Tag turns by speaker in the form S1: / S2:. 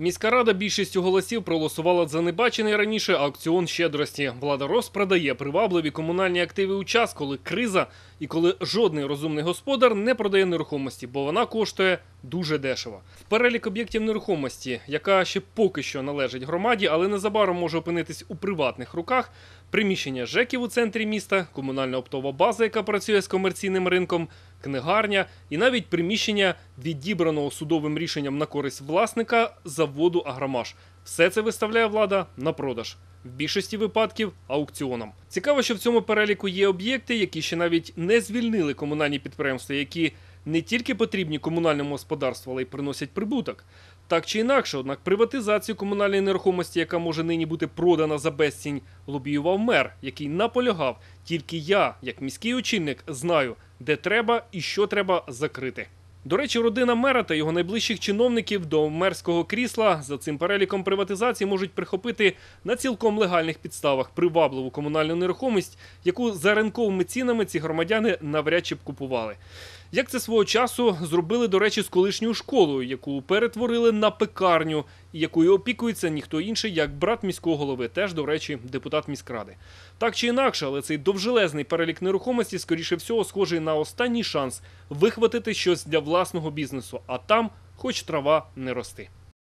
S1: Міська рада більшістю голосів проголосувала за небачений раніше аукціон щедрості. Влада розпродає привабливі комунальні активи у час, коли криза і коли жодний розумний господар не продає нерухомості, бо вона коштує дуже дешево. В перелік об'єктів нерухомості, яка ще поки що належить громаді, але незабаром може опинитись у приватних руках. Приміщення ЖЕКів у центрі міста, комунальна оптова база, яка працює з комерційним ринком, книгарня і навіть приміщення відібраного судовим рішенням на користь власника заводу Агромаш. Все це виставляє влада на продаж. В більшості випадків аукціоном. Цікаво, що в цьому переліку є об'єкти, які ще навіть не звільнили комунальні підприємства, які не тільки потрібні комунальному господарству, але й приносять прибуток. Так чи інакше, однак приватизацію комунальної нерухомості, яка може нині бути продана за безцінь, лобіював мер, який наполягав, тільки я, як міський очільник, знаю, де треба і що треба закрити. До речі, родина мера та його найближчих чиновників до мерського крісла за цим переліком приватизації можуть прихопити на цілком легальних підставах привабливу комунальну нерухомість, яку за ринковими цінами ці громадяни навряд чи б купували. Як це свого часу зробили, до речі, з колишньою школою, яку перетворили на пекарню, якою опікується ніхто інший, як брат міського голови, теж, до речі, депутат міськради. Так чи інакше, але цей довжелезний перелік нерухомості, скоріше всього, схожий на останній шанс вихватити щось для власного бізнесу, а там хоч трава не рости.